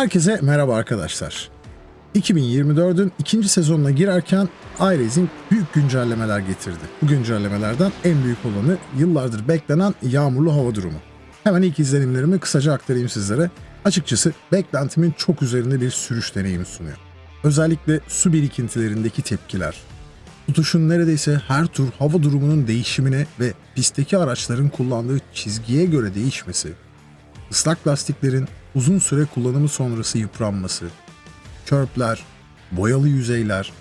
Herkese merhaba arkadaşlar. 2024'ün ikinci sezonuna girerken iRacing büyük güncellemeler getirdi. Bu güncellemelerden en büyük olanı yıllardır beklenen yağmurlu hava durumu. Hemen ilk izlenimlerimi kısaca aktarayım sizlere. Açıkçası beklentimin çok üzerinde bir sürüş deneyimi sunuyor. Özellikle su birikintilerindeki tepkiler, tutuşun neredeyse her tur hava durumunun değişimine ve pistteki araçların kullandığı çizgiye göre değişmesi, ıslak lastiklerin uzun süre kullanımı sonrası yıpranması, körpler, boyalı yüzeyler,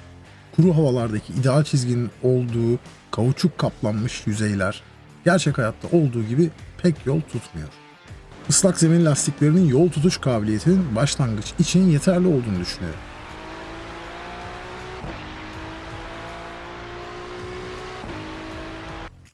kuru havalardaki ideal çizginin olduğu kauçuk kaplanmış yüzeyler gerçek hayatta olduğu gibi pek yol tutmuyor. Islak zemin lastiklerinin yol tutuş kabiliyetinin başlangıç için yeterli olduğunu düşünüyorum.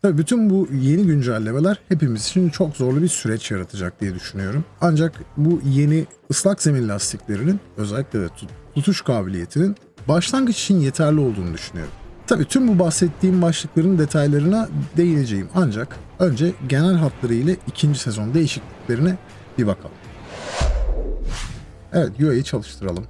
Tabii bütün bu yeni güncellemeler hepimiz için çok zorlu bir süreç yaratacak diye düşünüyorum. Ancak bu yeni ıslak zemin lastiklerinin özellikle de tut- tutuş kabiliyetinin başlangıç için yeterli olduğunu düşünüyorum. Tabii tüm bu bahsettiğim başlıkların detaylarına değineceğim ancak önce genel hatlarıyla ikinci sezon değişikliklerine bir bakalım. Evet UI'yi çalıştıralım.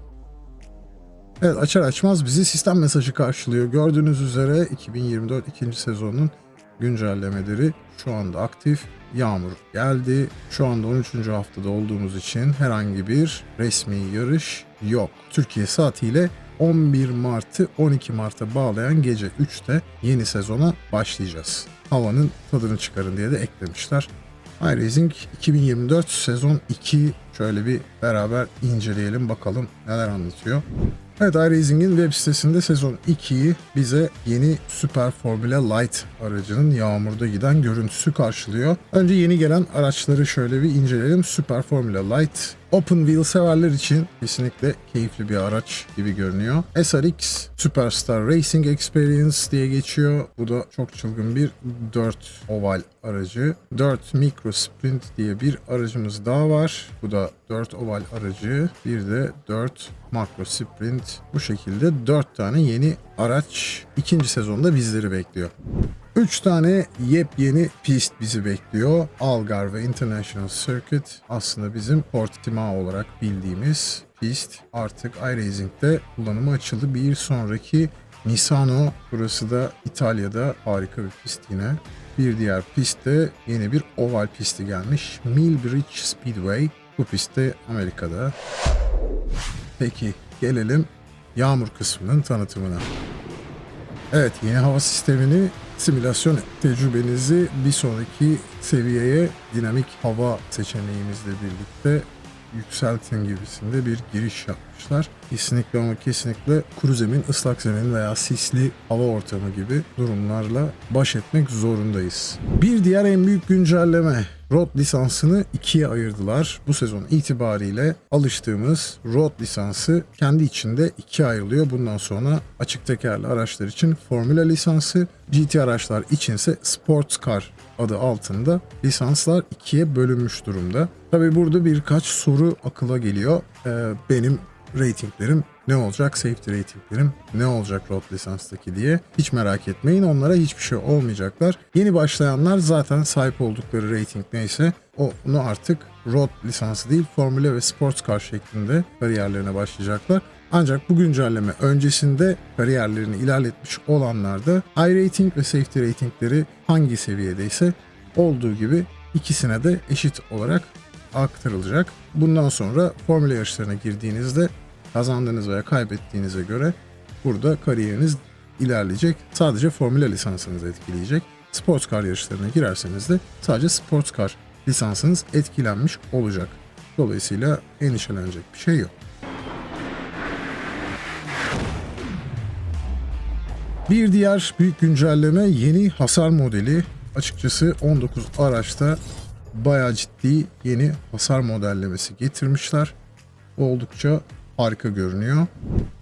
Evet açar açmaz bizi sistem mesajı karşılıyor. Gördüğünüz üzere 2024 ikinci sezonun güncellemeleri şu anda aktif. Yağmur geldi. Şu anda 13. haftada olduğumuz için herhangi bir resmi yarış yok. Türkiye saatiyle 11 Mart'ı 12 Mart'a bağlayan gece 3'te yeni sezona başlayacağız. Havanın tadını çıkarın diye de eklemişler. iRacing 2024 sezon 2 şöyle bir beraber inceleyelim bakalım neler anlatıyor. Evet iRacing'in web sitesinde sezon 2'yi bize yeni Super Formula Light aracının yağmurda giden görüntüsü karşılıyor. Önce yeni gelen araçları şöyle bir inceleyelim. Super Formula Light Open Wheel severler için kesinlikle keyifli bir araç gibi görünüyor. SRX Superstar Racing Experience diye geçiyor. Bu da çok çılgın bir 4 oval aracı. 4 Micro Sprint diye bir aracımız daha var. Bu da 4 oval aracı. Bir de 4 Macro Sprint. Bu şekilde 4 tane yeni araç ikinci sezonda bizleri bekliyor. 3 tane yepyeni pist bizi bekliyor. Algarve International Circuit aslında bizim Portimao olarak bildiğimiz pist. Artık iRacing'de kullanıma açıldı. Bir sonraki Misano. Burası da İtalya'da harika bir pist yine. Bir diğer pistte yeni bir oval pisti gelmiş. Millbridge Speedway. Bu pist de Amerika'da. Peki gelelim yağmur kısmının tanıtımına. Evet yeni hava sistemini simülasyon tecrübenizi bir sonraki seviyeye dinamik hava seçeneğimizle birlikte yükseltin gibisinde bir giriş yapmışlar. Kesinlikle ama kesinlikle kuru zemin, ıslak zemin veya sisli hava ortamı gibi durumlarla baş etmek zorundayız. Bir diğer en büyük güncelleme Road lisansını ikiye ayırdılar. Bu sezon itibariyle alıştığımız Road lisansı kendi içinde ikiye ayrılıyor. Bundan sonra açık tekerli araçlar için Formula lisansı, GT araçlar içinse Sports Car adı altında lisanslar ikiye bölünmüş durumda. Tabi burada birkaç soru akıla geliyor. Ee, benim ratinglerim ne olacak? Safety ratinglerim ne olacak road lisanstaki diye. Hiç merak etmeyin onlara hiçbir şey olmayacaklar. Yeni başlayanlar zaten sahip oldukları rating neyse onu artık road lisansı değil Formula ve Sports Car şeklinde kariyerlerine başlayacaklar. Ancak bu güncelleme öncesinde kariyerlerini ilerletmiş olanlar da iRating ve Safety ratingleri hangi seviyedeyse olduğu gibi ikisine de eşit olarak aktarılacak. Bundan sonra formüle yarışlarına girdiğinizde kazandığınız veya kaybettiğinize göre burada kariyeriniz ilerleyecek. Sadece formüle lisansınızı etkileyecek. Sports car yarışlarına girerseniz de sadece sports car lisansınız etkilenmiş olacak. Dolayısıyla endişelenecek bir şey yok. Bir diğer büyük güncelleme yeni hasar modeli. Açıkçası 19 araçta bayağı ciddi yeni hasar modellemesi getirmişler. Oldukça harika görünüyor.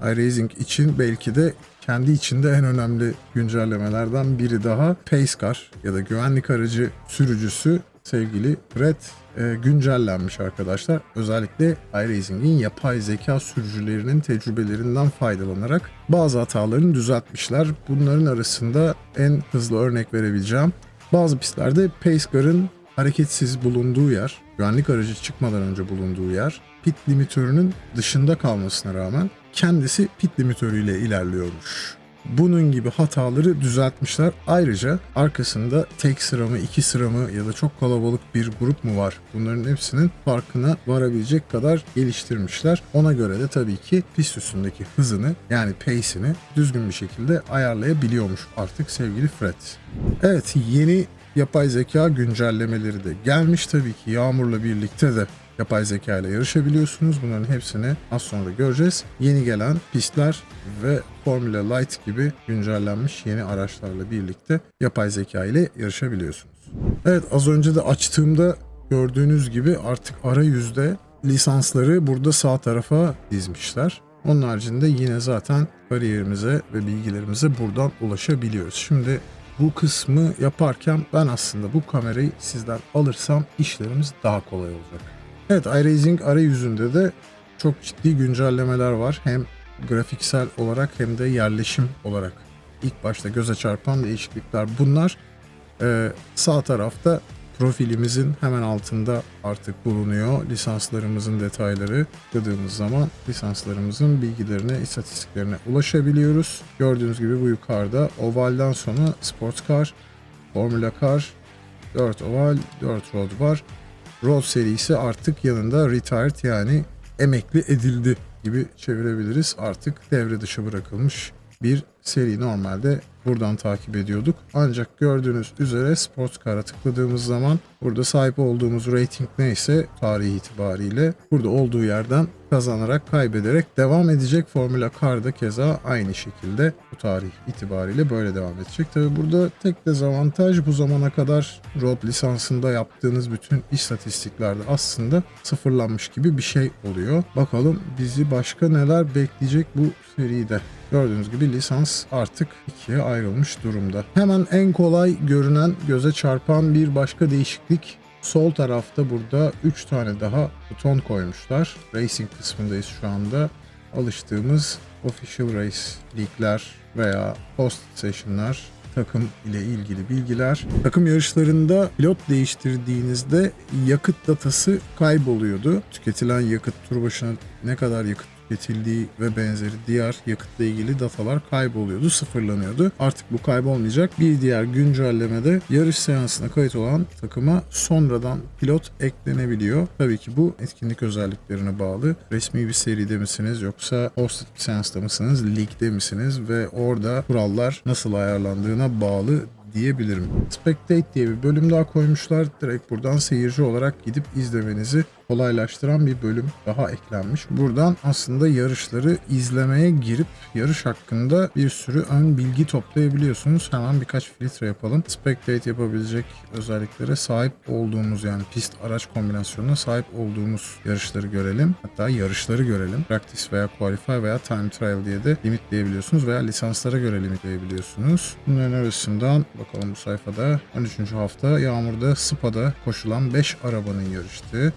iRacing için belki de kendi içinde en önemli güncellemelerden biri daha Pace Car ya da güvenlik aracı sürücüsü sevgili Red e, güncellenmiş arkadaşlar. Özellikle iRacing'in yapay zeka sürücülerinin tecrübelerinden faydalanarak bazı hatalarını düzeltmişler. Bunların arasında en hızlı örnek verebileceğim bazı pistlerde Pace Car'ın hareketsiz bulunduğu yer, güvenlik aracı çıkmadan önce bulunduğu yer pit limitörünün dışında kalmasına rağmen kendisi pit limitörüyle ilerliyormuş. Bunun gibi hataları düzeltmişler. Ayrıca arkasında tek sıra mı, iki sıra mı ya da çok kalabalık bir grup mu var? Bunların hepsinin farkına varabilecek kadar geliştirmişler. Ona göre de tabii ki pist üstündeki hızını yani pace'ini düzgün bir şekilde ayarlayabiliyormuş artık sevgili Fred. Evet yeni yapay zeka güncellemeleri de gelmiş tabii ki Yağmur'la birlikte de yapay zeka ile yarışabiliyorsunuz. Bunların hepsini az sonra göreceğiz. Yeni gelen pistler ve Formula Light gibi güncellenmiş yeni araçlarla birlikte yapay zeka ile yarışabiliyorsunuz. Evet az önce de açtığımda gördüğünüz gibi artık arayüzde lisansları burada sağ tarafa dizmişler. Onun haricinde yine zaten kariyerimize ve bilgilerimize buradan ulaşabiliyoruz. Şimdi bu kısmı yaparken ben aslında bu kamerayı sizden alırsam işlerimiz daha kolay olacak. Evet iRacing arayüzünde de çok ciddi güncellemeler var. Hem grafiksel olarak hem de yerleşim olarak. İlk başta göze çarpan değişiklikler bunlar. Ee, sağ tarafta profilimizin hemen altında artık bulunuyor. Lisanslarımızın detayları tıkladığımız zaman lisanslarımızın bilgilerine, istatistiklerine ulaşabiliyoruz. Gördüğünüz gibi bu yukarıda ovalden sonra Sports Car, Formula Car, 4 oval, 4 road var. Road serisi artık yanında retired yani emekli edildi gibi çevirebiliriz. Artık devre dışı bırakılmış bir seri normalde buradan takip ediyorduk. Ancak gördüğünüz üzere Sports Car'a tıkladığımız zaman burada sahip olduğumuz rating neyse tarihi itibariyle burada olduğu yerden kazanarak kaybederek devam edecek. Formula Car'da keza aynı şekilde bu tarih itibariyle böyle devam edecek. Tabi burada tek dezavantaj bu zamana kadar road lisansında yaptığınız bütün istatistiklerde aslında sıfırlanmış gibi bir şey oluyor. Bakalım bizi başka neler bekleyecek bu seride. Gördüğünüz gibi lisans artık ikiye ayrılmış durumda. Hemen en kolay görünen göze çarpan bir başka değişiklik Sol tarafta burada 3 tane daha buton koymuşlar. Racing kısmındayız şu anda. Alıştığımız Official Race ligler veya Post Session'lar takım ile ilgili bilgiler. Takım yarışlarında pilot değiştirdiğinizde yakıt datası kayboluyordu. Tüketilen yakıt tur başına ne kadar yakıt tüketildiği ve benzeri diğer yakıtla ilgili datalar kayboluyordu, sıfırlanıyordu. Artık bu kaybolmayacak. Bir diğer güncellemede yarış seansına kayıt olan takıma sonradan pilot eklenebiliyor. Tabii ki bu etkinlik özelliklerine bağlı. Resmi bir seride misiniz yoksa hosted bir seansta mısınız, ligde misiniz ve orada kurallar nasıl ayarlandığına bağlı diyebilirim. Spectate diye bir bölüm daha koymuşlar. Direkt buradan seyirci olarak gidip izlemenizi kolaylaştıran bir bölüm daha eklenmiş. Buradan aslında yarışları izlemeye girip yarış hakkında bir sürü ön bilgi toplayabiliyorsunuz. Hemen birkaç filtre yapalım. Spectate yapabilecek özelliklere sahip olduğumuz yani pist araç kombinasyonuna sahip olduğumuz yarışları görelim. Hatta yarışları görelim. Practice veya Qualify veya Time Trial diye de limitleyebiliyorsunuz veya lisanslara göre limitleyebiliyorsunuz. Bunların arasından bakalım bu sayfada 13. hafta Yağmur'da Spa'da koşulan 5 arabanın yarıştığı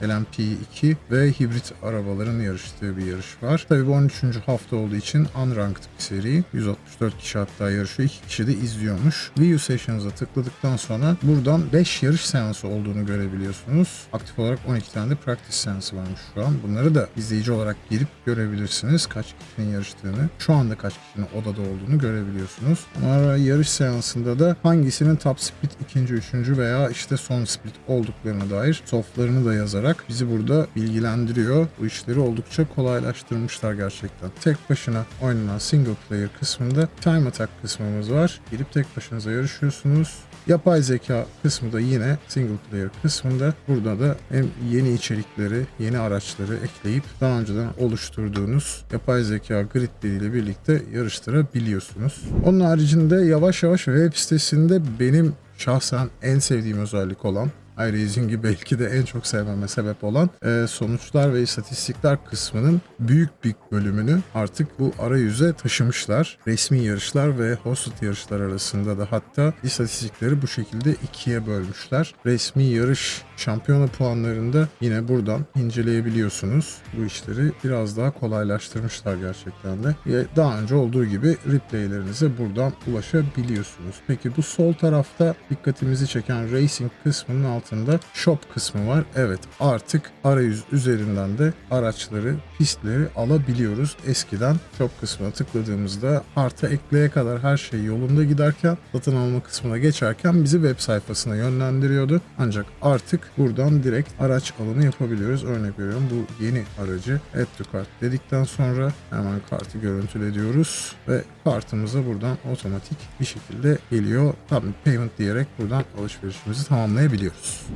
LMP2 ve hibrit arabaların yarıştığı bir yarış var. Tabii bu 13. hafta olduğu için unranked bir seri. 164 kişi hatta yarışıyor. 2 kişi de izliyormuş. View Sessions'a tıkladıktan sonra buradan 5 yarış seansı olduğunu görebiliyorsunuz. Aktif olarak 12 tane de practice seansı varmış şu an. Bunları da izleyici olarak girip görebilirsiniz. Kaç kişinin yarıştığını, şu anda kaç kişinin odada olduğunu görebiliyorsunuz. Ama yarış seansında da hangisinin top split ikinci, üçüncü veya işte son split olduklarına dair softlarını da yazarak bizi burada bilgilendiriyor. Bu işleri oldukça kolaylaştırmışlar gerçekten. Tek başına oynanan single player kısmında time attack kısmımız var. Girip tek başınıza yarışıyorsunuz. Yapay zeka kısmı da yine single player kısmında. Burada da hem yeni içerikleri, yeni araçları ekleyip daha önceden oluşturduğunuz yapay zeka gridleriyle birlikte yarıştırabiliyorsunuz. Onun haricinde yavaş yavaş web sitesinde benim şahsen en sevdiğim özellik olan iRacing'i belki de en çok sevmeme sebep olan e, sonuçlar ve istatistikler kısmının büyük bir bölümünü artık bu arayüze taşımışlar. Resmi yarışlar ve hosted yarışlar arasında da hatta istatistikleri bu şekilde ikiye bölmüşler. Resmi yarış Şampiyona puanlarında yine buradan inceleyebiliyorsunuz. Bu işleri biraz daha kolaylaştırmışlar gerçekten de. Daha önce olduğu gibi replaylerinize buradan ulaşabiliyorsunuz. Peki bu sol tarafta dikkatimizi çeken racing kısmının altında shop kısmı var. Evet artık arayüz üzerinden de araçları, pistleri alabiliyoruz. Eskiden shop kısmına tıkladığımızda artı ekleye kadar her şey yolunda giderken satın alma kısmına geçerken bizi web sayfasına yönlendiriyordu. Ancak artık buradan direkt araç alımı yapabiliyoruz. Örnek veriyorum bu yeni aracı add to cart dedikten sonra hemen kartı görüntüle diyoruz ve kartımıza buradan otomatik bir şekilde geliyor. Tabii payment diyerek buradan alışverişimizi tamamlayabiliyoruz.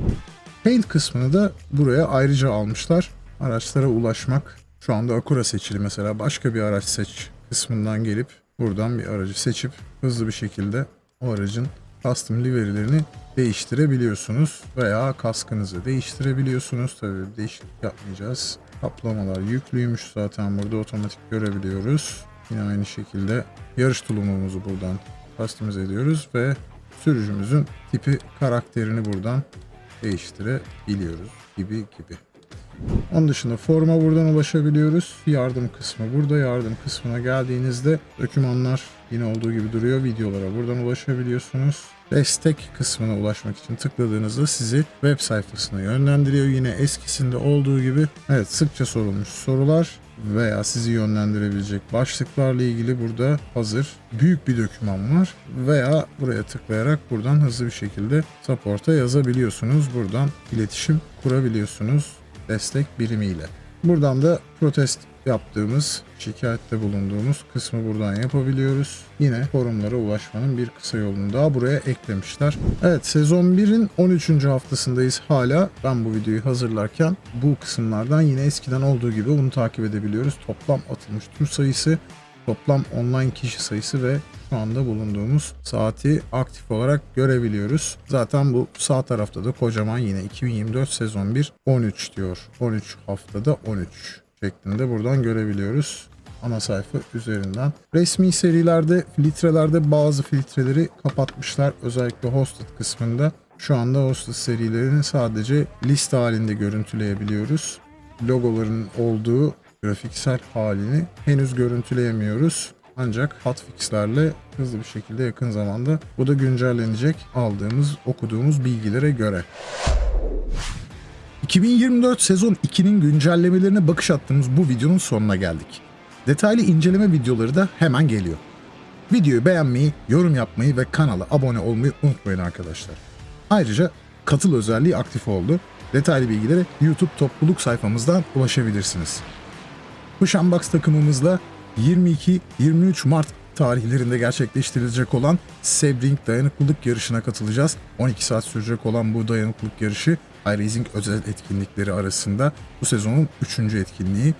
Paint kısmını da buraya ayrıca almışlar. Araçlara ulaşmak. Şu anda Acura seçili mesela. Başka bir araç seç kısmından gelip buradan bir aracı seçip hızlı bir şekilde o aracın custom livery'lerini değiştirebiliyorsunuz veya kaskınızı değiştirebiliyorsunuz. Tabii değişiklik yapmayacağız. Kaplamalar yüklüymüş zaten burada otomatik görebiliyoruz. Yine aynı şekilde yarış tulumumuzu buradan customize ediyoruz ve sürücümüzün tipi karakterini buradan değiştirebiliyoruz gibi gibi. Onun dışında forma buradan ulaşabiliyoruz. Yardım kısmı burada. Yardım kısmına geldiğinizde dokümanlar yine olduğu gibi duruyor. Videolara buradan ulaşabiliyorsunuz. Destek kısmına ulaşmak için tıkladığınızda sizi web sayfasına yönlendiriyor. Yine eskisinde olduğu gibi evet sıkça sorulmuş sorular veya sizi yönlendirebilecek başlıklarla ilgili burada hazır büyük bir doküman var veya buraya tıklayarak buradan hızlı bir şekilde support'a yazabiliyorsunuz. Buradan iletişim kurabiliyorsunuz destek birimiyle. Buradan da protest yaptığımız, şikayette bulunduğumuz kısmı buradan yapabiliyoruz. Yine forumlara ulaşmanın bir kısa yolunu daha buraya eklemişler. Evet sezon 1'in 13. haftasındayız hala. Ben bu videoyu hazırlarken bu kısımlardan yine eskiden olduğu gibi bunu takip edebiliyoruz. Toplam atılmış tur sayısı, toplam online kişi sayısı ve şu anda bulunduğumuz saati aktif olarak görebiliyoruz. Zaten bu sağ tarafta da kocaman yine 2024 sezon 1 13 diyor. 13 haftada 13 şeklinde buradan görebiliyoruz ana sayfa üzerinden. Resmi serilerde, filtrelerde bazı filtreleri kapatmışlar. Özellikle hosted kısmında. Şu anda hosted serilerini sadece liste halinde görüntüleyebiliyoruz. Logoların olduğu grafiksel halini henüz görüntüleyemiyoruz. Ancak hotfixlerle hızlı bir şekilde yakın zamanda bu da güncellenecek aldığımız, okuduğumuz bilgilere göre. 2024 sezon 2'nin güncellemelerine bakış attığımız bu videonun sonuna geldik. Detaylı inceleme videoları da hemen geliyor. Videoyu beğenmeyi, yorum yapmayı ve kanala abone olmayı unutmayın arkadaşlar. Ayrıca katıl özelliği aktif oldu. Detaylı bilgilere YouTube topluluk sayfamızdan ulaşabilirsiniz. Pushunbox takımımızla 22-23 Mart tarihlerinde gerçekleştirilecek olan Sebring dayanıklılık yarışına katılacağız. 12 saat sürecek olan bu dayanıklılık yarışı iRacing özel etkinlikleri arasında bu sezonun 3. etkinliği.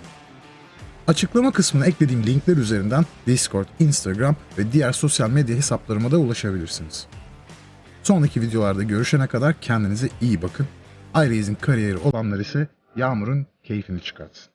Açıklama kısmına eklediğim linkler üzerinden Discord, Instagram ve diğer sosyal medya hesaplarıma da ulaşabilirsiniz. Sonraki videolarda görüşene kadar kendinize iyi bakın. iRacing kariyeri olanlar ise Yağmur'un keyfini çıkartsın.